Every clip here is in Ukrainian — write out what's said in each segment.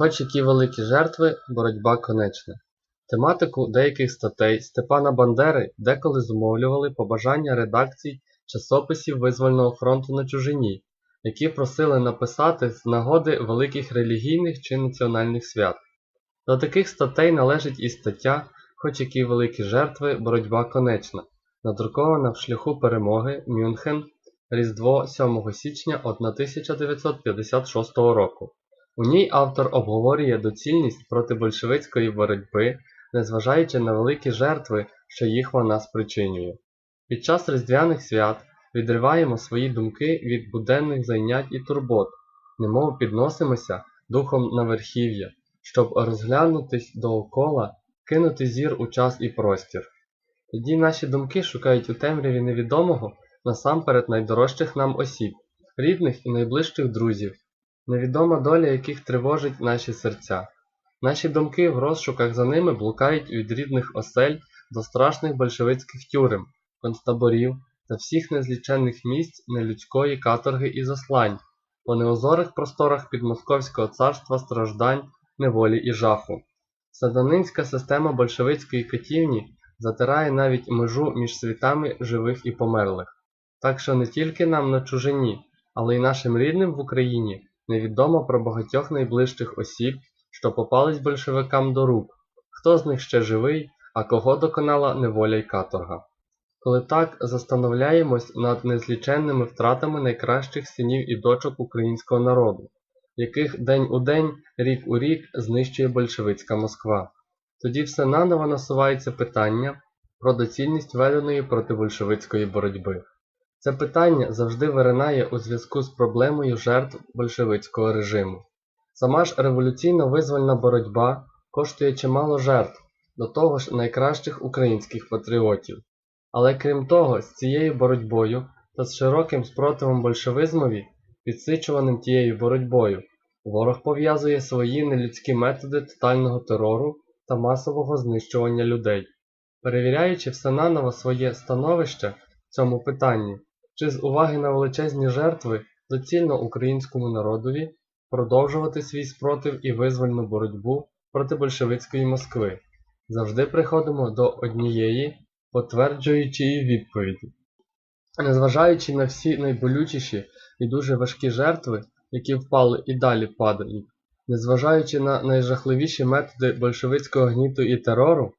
Хоч які великі жертви, боротьба конечна. Тематику деяких статей Степана Бандери деколи зумовлювали побажання редакцій часописів Визвольного фронту на чужині, які просили написати з нагоди великих релігійних чи національних свят. До таких статей належить і стаття Хоч які великі жертви, боротьба конечна, надрукована в шляху перемоги Мюнхен Різдво 7 січня 1956 року. У ній автор обговорює доцільність протибольшевицької боротьби, незважаючи на великі жертви, що їх вона спричинює. Під час різдвяних свят відриваємо свої думки від буденних зайнять і турбот, немов підносимося духом на верхів'я, щоб розглянутись доокола, кинути зір у час і простір. Тоді наші думки шукають у темряві невідомого насамперед найдорожчих нам осіб, рідних і найближчих друзів, невідома доля яких тривожить наші серця. Наші думки в розшуках за ними блукають від рідних осель до страшних большевицьких тюрем, концтаборів та всіх незліченних місць нелюдської каторги і заслань, по неозорих просторах підмосковського царства страждань, неволі і жаху. Сатанинська система большевицької катівні затирає навіть межу між світами живих і померлих. Так що не тільки нам на чужині, але й нашим рідним в Україні невідомо про багатьох найближчих осіб, що попались большевикам до рук, хто з них ще живий, а кого доконала неволя й каторга. Коли так застановляємось над незліченними втратами найкращих синів і дочок українського народу, яких день у день, рік у рік знищує большевицька Москва, тоді все наново насувається питання про доцільність веденої протибольшевицької боротьби. Це питання завжди виринає у зв'язку з проблемою жертв большевицького режиму. Сама ж революційно-визвольна боротьба коштує чимало жертв, до того ж найкращих українських патріотів. Але крім того, з цією боротьбою та з широким спротивом большевизмові, підсичуваним тією боротьбою, ворог пов'язує свої нелюдські методи тотального терору та масового знищування людей. Перевіряючи все наново своє становище в цьому питанні, чи з уваги на величезні жертви доцільно українському народові продовжувати свій спротив і визвольну боротьбу проти большевицької Москви, завжди приходимо до однієї потверджуючої відповіді. Незважаючи на всі найболючіші і дуже важкі жертви, які впали і далі падають, незважаючи на найжахливіші методи большевицького гніту і терору,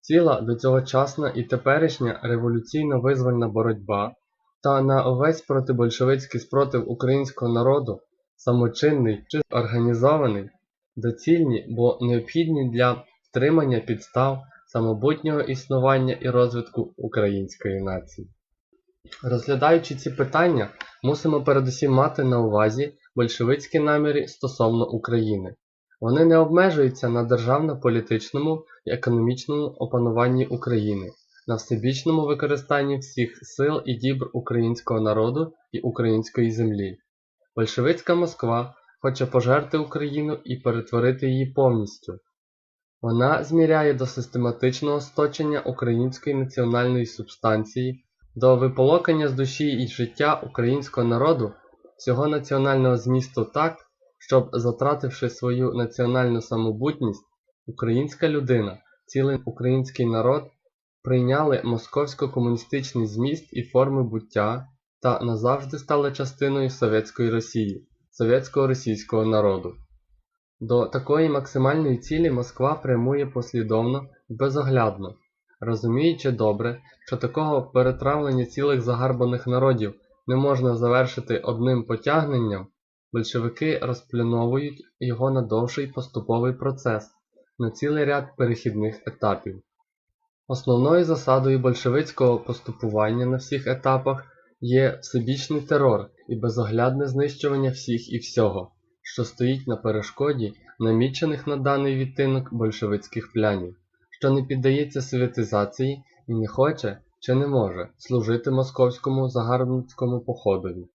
ціла до цьогочасна і теперішня революційно-визвольна боротьба та на увесь протибольшевицький спротив українського народу, самочинний чи організований, доцільні, бо необхідні для втримання підстав самобутнього існування і розвитку української нації. Розглядаючи ці питання, мусимо передусім мати на увазі большевицькі наміри стосовно України. Вони не обмежуються на державно-політичному і економічному опануванні України, на всебічному використанні всіх сил і дібр українського народу і української землі. Большевицька Москва хоче пожерти Україну і перетворити її повністю. Вона зміряє до систематичного сточення української національної субстанції, до виполокання з душі і життя українського народу всього національного змісту так, щоб, затративши свою національну самобутність, українська людина, цілий український народ прийняли московсько-комуністичний зміст і форми буття та назавжди стали частиною Совєтської Росії, совєтського російського народу. До такої максимальної цілі Москва прямує послідовно і безоглядно, розуміючи добре, що такого перетравлення цілих загарбаних народів не можна завершити одним потягненням, большевики розплюновують його на довший поступовий процес, на цілий ряд перехідних етапів. Основною засадою большевицького поступування на всіх етапах є всебічний терор і безоглядне знищування всіх і всього, що стоїть на перешкоді намічених на даний відтинок большевицьких плянів, що не піддається совєтизації і не хоче чи не може служити московському загарбницькому походові.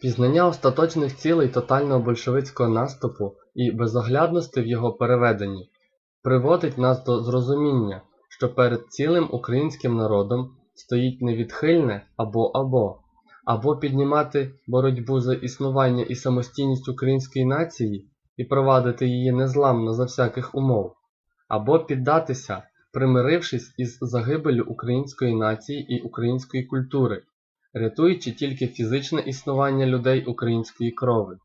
Пізнання остаточних цілей тотального большевицького наступу і безоглядності в його переведенні приводить нас до зрозуміння, що перед цілим українським народом стоїть невідхильне або-або, або піднімати боротьбу за існування і самостійність української нації, і провадити її незламно за всяких умов, або піддатися, примирившись із загибеллю української нації і української культури, рятуючи тільки фізичне існування людей української крови,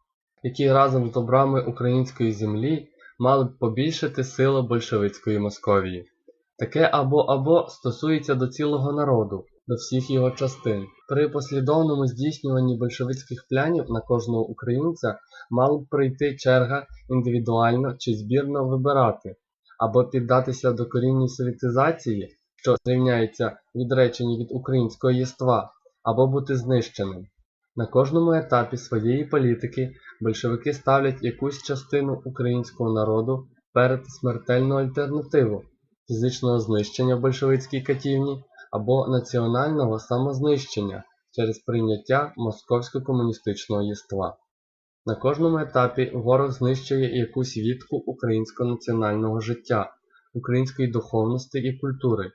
які разом з добрами української землі мали б побільшити силу большевицької Московії. Таке або-або стосується до цілого народу, до всіх його частин. При послідовному здійснюванні большевицьких планів на кожного українця мала б прийти черга індивідуально чи збірно вибирати, або піддатися докорінній совітизації, що рівняється відреченні від українського єства, або бути знищеним. На кожному етапі своєї політики большевики ставлять якусь частину українського народу перед смертельну альтернативу фізичного знищення большевицькій катівні або національного самознищення через прийняття московсько-комуністичного єства. На кожному етапі ворог знищує якусь вітку українського національного життя, української духовності і культури.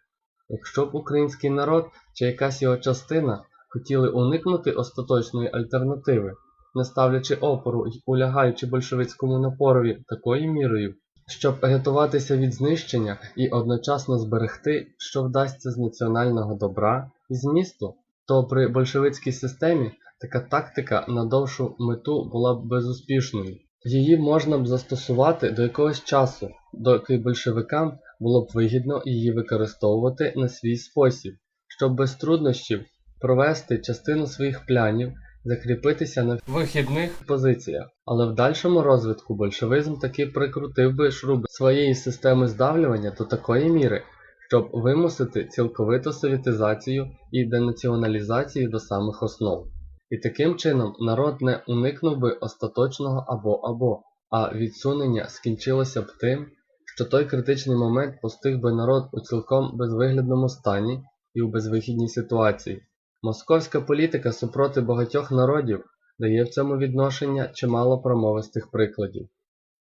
Якщо б український народ чи якась його частина хотіли уникнути остаточної альтернативи, не ставлячи опору й улягаючи большевицькому напорові такою мірою, щоб рятуватися від знищення і одночасно зберегти, що вдасться з національного добра і змісту, то при большевицькій системі така тактика на довшу мету була б безуспішною. Її можна б застосувати до якогось часу, доки большевикам було б вигідно її використовувати на свій спосіб, щоб без труднощів провести частину своїх планів, закріпитися на вихідних позиціях. Але в дальшому розвитку большевизм таки прикрутив би шруби своєї системи здавлювання до такої міри, щоб вимусити цілковиту совітизацію і денаціоналізацію до самих основ. І таким чином народ не уникнув би остаточного або-або, а відсунення скінчилося б тим, що той критичний момент постиг би народ у цілком безвиглядному стані і у безвихідній ситуації. Московська політика супроти багатьох народів дає в цьому відношення чимало промовистих прикладів.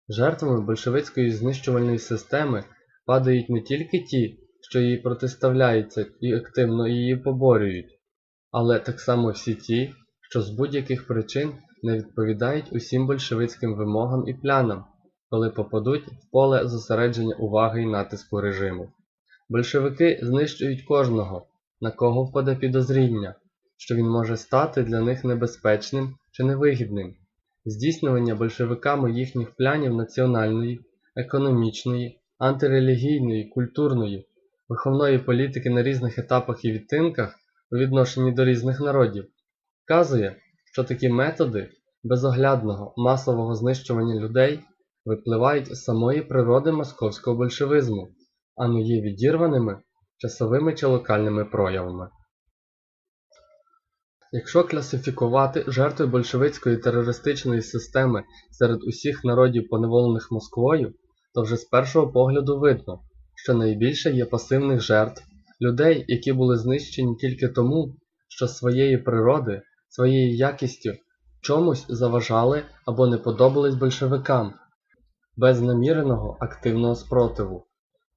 Жертвами большевицької знищувальної системи падають не тільки ті, що їй протиставляються і активно її поборюють, але так само всі ті, що з будь-яких причин не відповідають усім большевицьким вимогам і планам, коли попадуть в поле зосередження уваги і натиску режиму. Большевики знищують кожного, на кого впаде підозріння, що він може стати для них небезпечним чи невигідним. Здійснювання большевиками їхніх планів національної, економічної, антирелігійної, культурної, виховної політики на різних етапах і відтинках у відношенні до різних народів, вказує, що такі методи безоглядного масового знищування людей випливають з самої природи московського большевизму, а не є відірваними часовими чи локальними проявами. Якщо класифікувати жертви большевицької терористичної системи серед усіх народів поневолених Москвою, то вже з першого погляду видно, що найбільше є пасивних жертв, людей, які були знищені тільки тому, що своєї природи, своєю якістю чомусь заважали або не подобались большевикам, без наміреного активного спротиву.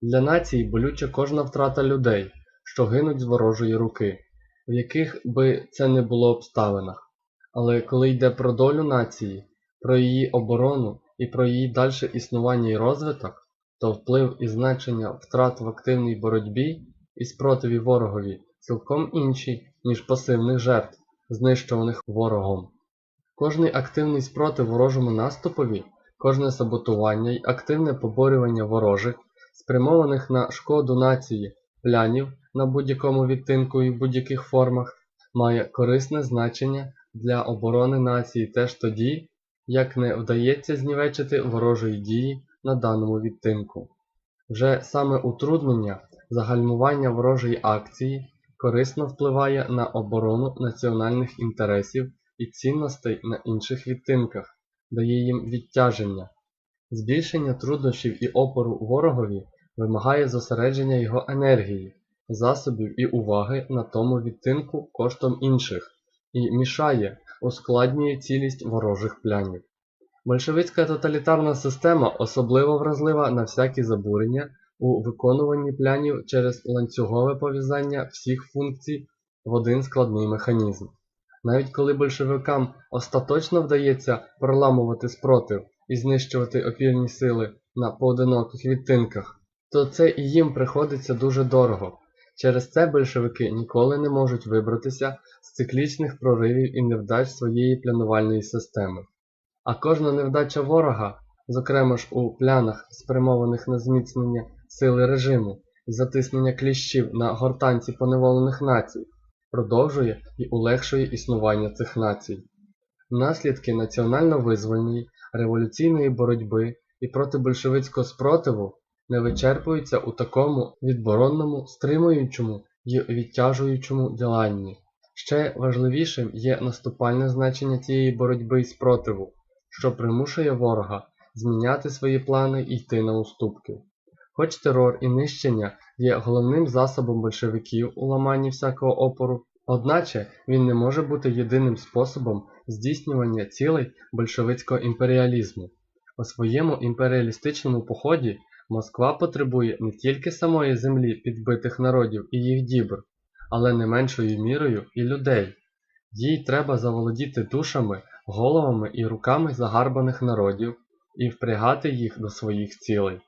Для нації болюча кожна втрата людей, що гинуть з ворожої руки, в яких би це не було обставинах. Але коли йде про долю нації, про її оборону і про її дальше існування і розвиток, то вплив і значення втрат в активній боротьбі і спротиві ворогові цілком інші, ніж пасивних жертв, знищуваних ворогом. Кожний активний спротив ворожому наступові, кожне саботування й активне поборювання ворожих, спрямованих на шкоду нації, плянів на будь-якому відтинку і в будь-яких формах, має корисне значення для оборони нації теж тоді, як не вдається знівечити ворожої дії на даному відтинку. Вже саме утруднення, загальмування ворожої акції корисно впливає на оборону національних інтересів і цінностей на інших відтинках, дає їм відтяження. Збільшення труднощів і опору ворогові вимагає зосередження його енергії, засобів і уваги на тому відтинку коштом інших і мішає, ускладнює цілість ворожих планів. Большевицька тоталітарна система особливо вразлива на всякі забурення у виконуванні планів через ланцюгове пов'язання всіх функцій в один складний механізм. Навіть коли большевикам остаточно вдається проламувати спротив і знищувати опірні сили на поодиноких відтинках, то це і їм приходиться дуже дорого. Через це большевики ніколи не можуть вибратися з циклічних проривів і невдач своєї планувальної системи. А кожна невдача ворога, зокрема ж у плянах, спрямованих на зміцнення сили режиму і затиснення кліщів на гортанці поневолених націй, продовжує і улегшує існування цих націй. Наслідки національно-визвольної, революційної боротьби і протибольшевицького спротиву не вичерпуються у такому відборонному, стримуючому і відтяжуючому діланні. Ще важливішим є наступальне значення цієї боротьби і спротиву, що примушує ворога зміняти свої плани і йти на уступки. Хоч терор і нищення є головним засобом большевиків у ламанні всякого опору, одначе він не може бути єдиним способом здійснювання цілей большевицького імперіалізму. У своєму імперіалістичному поході Москва потребує не тільки самої землі підбитих народів і їх дібр, але не меншою мірою і людей. Їй треба заволодіти душами, головами і руками загарбаних народів і впрягати їх до своїх цілей.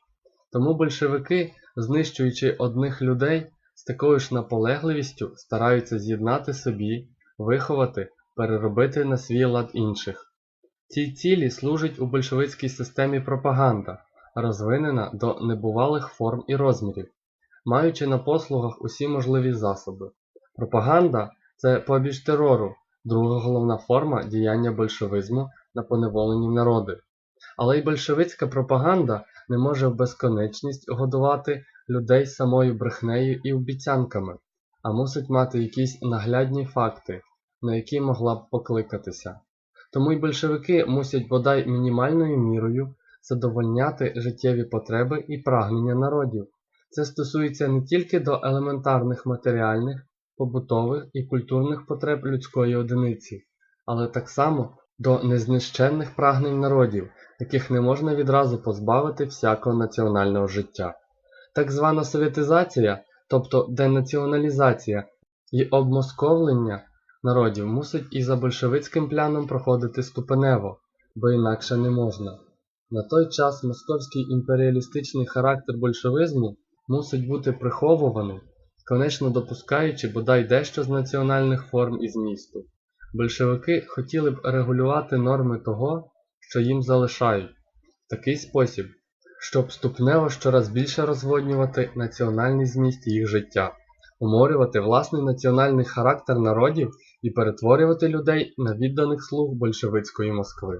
Тому большевики, знищуючи одних людей, з такою ж наполегливістю стараються з'єднати собі, виховати, переробити на свій лад інших. Цій цілі служить у большевицькій системі пропаганда, розвинена до небувалих форм і розмірів, маючи на послугах усі можливі засоби. Пропаганда це побіж терору, друга головна форма діяння большевизму на поневолені народи. Але й большевицька пропаганда не може в безконечність годувати людей самою брехнею і обіцянками, а мусить мати якісь наглядні факти, на які могла б покликатися. Тому й большевики мусять бодай мінімальною мірою задовольняти життєві потреби і прагнення народів. Це стосується не тільки до елементарних матеріальних, побутових і культурних потреб людської одиниці, але так само до незнищенних прагнень народів, яких не можна відразу позбавити всякого національного життя. Так звана совєтизація, тобто денаціоналізація і обмосковлення народів мусить і за большевицьким пляном проходити ступенево, бо інакше не можна. На той час московський імперіалістичний характер большевизму мусить бути приховуваний, конечно допускаючи бодай дещо з національних форм і змісту. Большевики хотіли б регулювати норми того, що їм залишають, в такий спосіб, щоб ступнево щораз більше розводнювати національний зміст їх життя, уморювати власний національний характер народів і перетворювати людей на відданих слуг большевицької Москви.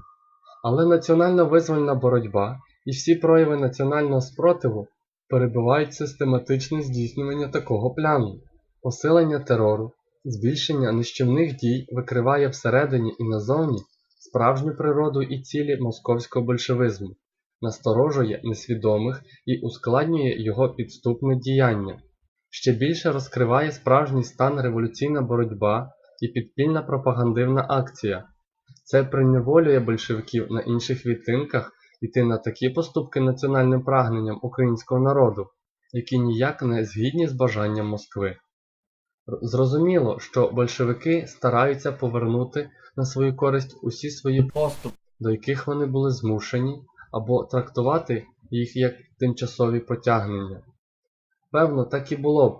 Але національно-визвольна боротьба і всі прояви національного спротиву перебивають систематичне здійснювання такого пляну, посилення терору, збільшення нищівних дій викриває всередині і назовні справжню природу і цілі московського большевизму, насторожує несвідомих і ускладнює його підступне діяння, ще більше розкриває справжній стан революційна боротьба і підпільна пропагандивна акція. Це приневолює большевиків на інших відтинках йти на такі поступки національним прагненням українського народу, які ніяк не згідні з бажанням Москви. Зрозуміло, що большевики стараються повернути на свою користь усі свої поступки, до яких вони були змушені, або трактувати їх як тимчасові потягнення. Певно, так і було б,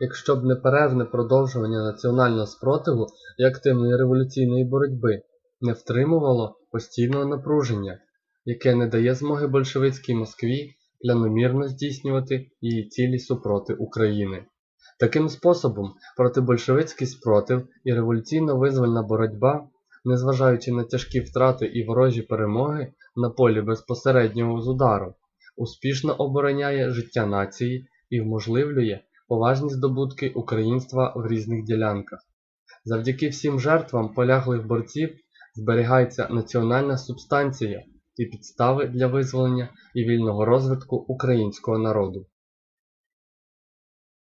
якщо б неперервне продовжування національного спротиву і активної революційної боротьби не втримувало постійного напруження, яке не дає змоги большевицькій Москві планомірно здійснювати її цілі супроти України. Таким способом протибольшевицький спротив і революційно-визвольна боротьба, незважаючи на тяжкі втрати і ворожі перемоги на полі безпосереднього з удару, успішно обороняє життя нації і вможливлює поважні здобутки українства в різних ділянках. Завдяки всім жертвам поляглих борців зберігається національна субстанція і підстави для визволення і вільного розвитку українського народу.